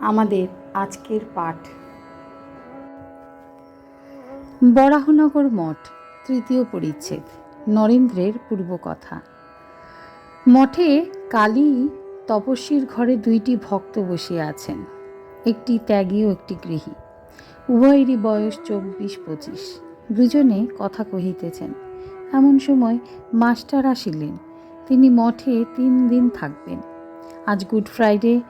আমাদের আজকের পাঠ। বরাহনগর মঠ, তৃতীয় পরিচ্ছেদ, নরেন্দ্রের পূর্বকথা। মঠে কালী তপস্বীর ঘরে দুইটি ভক্ত বসিয়া আছেন। একটি ত্যাগী ও একটি গৃহী। উভয়েরই বয়স চব্বিশ পঁচিশ দুজনে কথা কহিতেছেন। এমন সময় মাস্টার আসিলেন। তিনি মঠে তিন দিন থাকবেন। আজ গুড ফ্রাইডে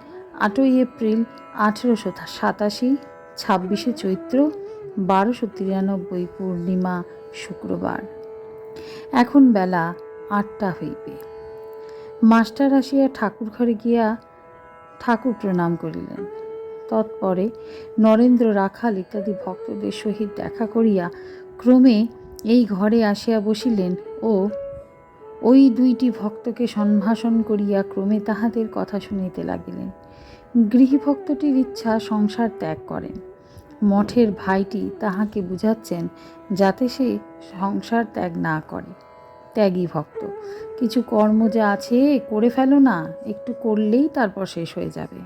আটই এপ্রিল আঠেরোশো সাতাশি, ছাব্বিশে চৈত্র বারোশো তিরানব্বই পূর্ণিমা শুক্রবার। এখন বেলা আটটা হইবে। মাস্টার আসিয়া ঠাকুর ঘরে গিয়া ঠাকুর প্রণাম করিলেন। তৎপরে নরেন্দ্র, রাখাল ইত্যাদি ভক্তদের সহিত দেখা করিয়া ক্রমে এই ঘরে আসিয়া বসিলেন ও ওই দুইটি ভক্তকে সম্ভাষণ করিয়া ক্রমে তাহাদের কথা শুনিতে লাগিলেন। গৃহীভক্তটির ইচ্ছা সংসার ত্যাগ করেন মঠের ভাইটি তাহাকে বুঝাচ্ছেন যাতে সে সংসার ত্যাগ না করে। ত্যাগী ভক্ত, কিছু কর্ম যা আছে করে ফেলো না, একটু করলেই তারপর শেষ হয়ে যাবে।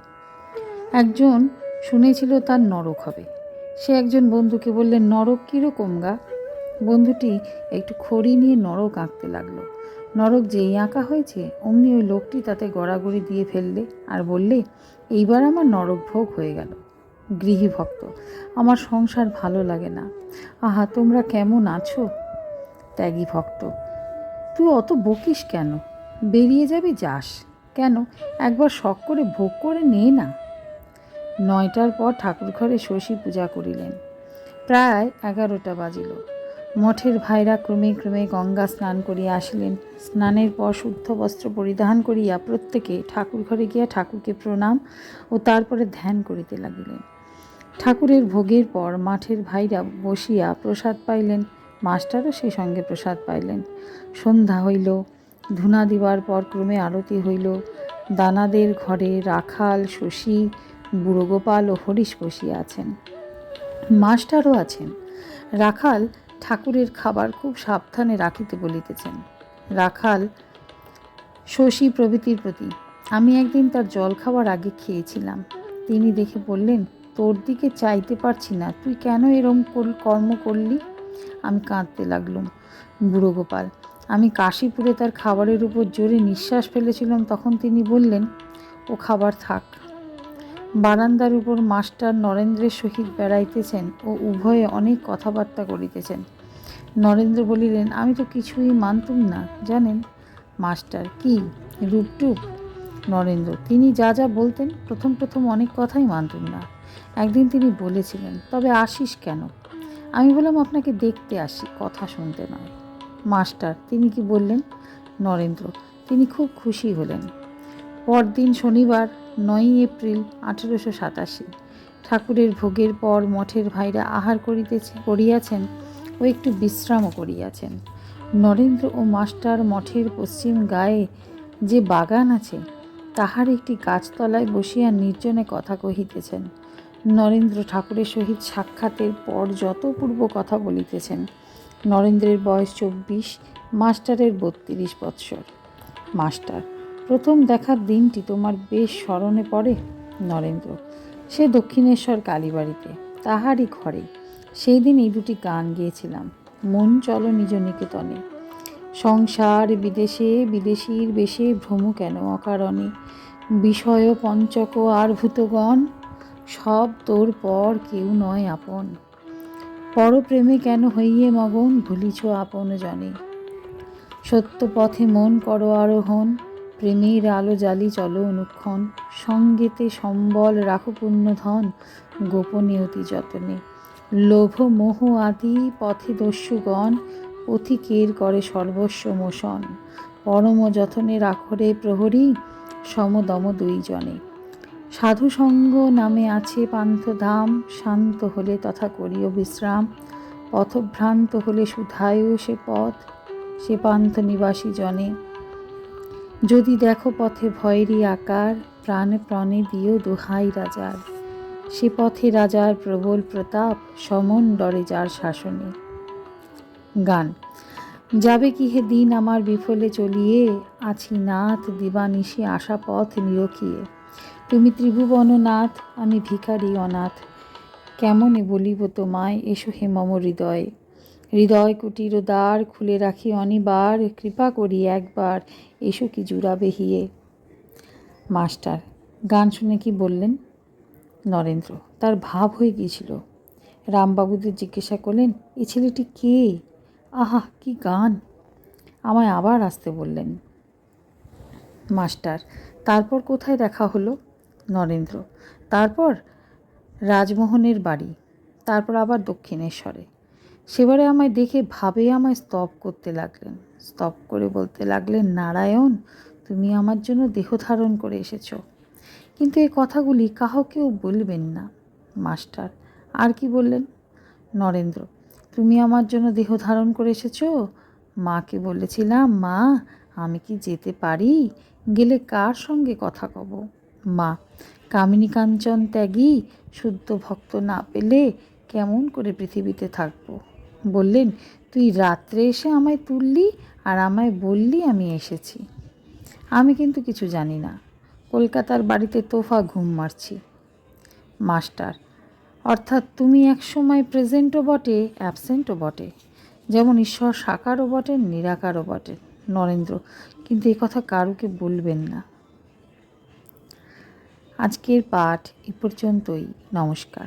একজন শুনেছিল তার নরক হবে। সে একজন বন্ধুকে বললেন, নরক কীরকম গা? বন্ধুটি একটু খড়ি নিয়ে নরক আঁকতে লাগল। নরক যেই আঁকা হয়েছে, অমনি ওই লোকটি তাতে গড়াগড়ি দিয়ে ফেললে আর বললে, এইবার আমার নরক ভোগ হয়ে গেল। গৃহী ভক্ত, আমার সংসার ভালো লাগে না। আহা, তোমরা কেমন আছো? ত্যাগী ভক্ত, তুই অত বকিস কেন? বেরিয়ে যাবি যাস। কেন? একবার শখ করে ভোগ করে নে না। নয়টার পর ঠাকুর ঘরে শশী পূজা করিলেন। প্রায় এগারোটা বাজিল। মঠের ভাইরা ক্রমে ক্রমে গঙ্গা স্নান করিয়া আসিলেন। স্নানের পর শুদ্ধ বস্ত্র পরিধান করিয়া প্রত্যেকে ঠাকুর ঘরে গিয়া ঠাকুরকে প্রণাম ও তারপরে ধ্যান করিতে লাগিলেন। ঠাকুরের ভোগের পর মাঠের ভাইরা বসিয়া প্রসাদ পাইলেন। মাস্টারও সেই সঙ্গে প্রসাদ পাইলেন। সন্ধ্যা হইল, ধুনা দিবার পর ক্রমে আরতি হইল। দানাদের ঘরে রাখাল, শশী বুড়ো গোপাল ও হরিশ বসিয়া আছেন। মাস্টারও আছেন। রাখাল ঠাকুরের খাবার খুব সাবধানে রাখিতে বলিতেছেন। রাখাল, শশী প্রভৃতির প্রতি, আমি একদিন তার জল খাওয়ার আগে খেয়েছিলাম। তিনি দেখে বললেন, তোর দিকে চাইতে পারছি না, তুই কেন এরম কর্ম করলি? আমি কাঁদতে লাগলুম। বুড়ো গোপাল, আমি কাশীপুরে তার খাবারের উপর জোরে নিঃশ্বাস ফেলেছিলাম, তখন তিনি বললেন, ও খাবার থাক বারান্দার উপর মাস্টার নরেন্দ্রের সহিত বেড়াইতেছেন ও উভয়ে অনেক কথাবার্তা করিতেছেন। নরেন্দ্র বলিলেন, আমি তো কিছুই মানতুম না, জানেন? মাস্টার, কি? রূপটুপ? নরেন্দ্র, তিনি যা যা বলতেন, প্রথম প্রথম অনেক কথাই মানতুম না। একদিন তিনি বলেছিলেন, তবে আসিস কেন? আমি বললাম, আপনাকে দেখতে আসি, কথা শুনতে নয়। মাস্টার, তিনি কি বললেন? নরেন্দ্র, তিনি খুব খুশি হলেন। পরদিন শনিবার নয়ই এপ্রিল আঠেরোশো সাতাশি। ঠাকুরের ভোগের পর মঠের ভাইরা আহার করিতেছে, করিয়াছেন ও একটু বিশ্রামও করিয়াছেন। নরেন্দ্র ও মাস্টার মঠের পশ্চিম গায়ে যে বাগান আছে, তাহার একটি গাছতলায় বসিয়া নির্জনে কথা কহিতেছেন। নরেন্দ্র ঠাকুরের সহিত সাক্ষাতের পর যত পূর্ব কথা বলিতেছেন, নরেন্দ্রের বয়স চব্বিশ, মাস্টারের বত্রিশ বৎসর। মাস্টার প্রথম দেখার দিনটি তোমার বেশ স্মরণে পড়ে, নরেন্দ্র? সে দক্ষিণেশ্বর কালীবাড়িতে, তাহারই ঘরে সেই দিন এই দুটি গান গিয়েছিলাম, মন চলো নিজ নিকেতনে। সংসার বিদেশে, বিদেশির বেশে, ভ্রম কেন অকারণে? বিষয় পঞ্চক আর ভূতগণ, সব তোর পর কেউ নয় আপন। পরপ্রেমে কেন হইয়ে মগন, ভুলিছ আপন জনে। সত্য পথে মন করো আরোহণ প্রেমের আলো জালি চলো অনুক্ষণ। সঙ্গেতে সম্বল রাখো পুণ্যধন গোপনীয়তি যতনে। লোভ মোহ আদি পথে দস্যুগণ, পথিকের করে সর্বস্ব মোশন পরম যতনে রাখরে প্রহরী সমদম দুইজনে। সাধু সঙ্গ নামে আছে পান্থধাম শান্ত হলে তথা করিও বিশ্রাম। পথভ্রান্ত হলে সুধায়ু সে পথ, সে পান্থ নিবাসী জনে। যদি দেখো পথে ভয়েরই আকার, প্রাণে প্রাণে দিও দোহাই রাজার। সে পথে রাজার প্রবল প্রতাপ, সমন ডরে যার শাসনে। গান, যাবে কি হে দিন আমার বিফলে চলিয়ে? আছি নাথ দিবানিশি আশা পথ নিরখিয়ে। তুমি ত্রিভুবন নাথ আমি ভিখারি অনাথ। কেমনে বলিব তোমায়? এসো হে মম হৃদয়। হৃদয় কুটির দ্বার খুলে রাখি অনিবার, কৃপা করি একবার এসো কি জুড়াবে হিয়ে। মাস্টার, গান শুনে কি বললেন? নরেন্দ্র, তার ভাব হয়ে গিয়েছিল। রামবাবুদের জিজ্ঞাসা করলেন, এ ছেলেটি কে? আহা, কি গান? আমায় আবার আসতে বললেন। মাস্টার, তারপর কোথায় দেখা হলো? নরেন্দ্র, তারপর রাজমোহনের বাড়ি, তারপর আবার দক্ষিণেশ্বরে। সেবারে আমায় দেখে ভাবে আমায় স্তব করতে লাগলেন। স্তব করে বলতে লাগলেন, নারায়ণ, তুমি আমার জন্য দেহ ধারণ করে এসেছ। কিন্তু এই কথাগুলি কাহকেও বলবেন না। মাস্টার, আর কি বললেন? নরেন্দ্র, তুমি আমার জন্য দেহ ধারণ করে এসেছ? মাকে বলেছিলাম, মা, আমি কি যেতে পারি? গেলে কার সঙ্গে কথা কব? মা, কামিনী কাঞ্চন ত্যাগী, শুদ্ধ ভক্ত না পেলে কেমন করে পৃথিবীতে থাকব? বললেন, তুই রাত্রে এসে আমায় তুললি আর আমায় বললি আমি এসেছি। আমি কিন্তু কিছু জানি না। কলকাতার বাড়িতে তোফা ঘুম মারছি। মাস্টার, অর্থাৎ তুমি এক সময় প্রেজেন্টও বটে, অ্যাবসেন্টও বটে। যেমন ঈশ্বর সাকারও বটেন নিরাকারও বটেন নরেন্দ্র, কিন্তু এ কথা কারুকে বলবেন না। আজকের পাঠ এ পর্যন্তই। নমস্কার।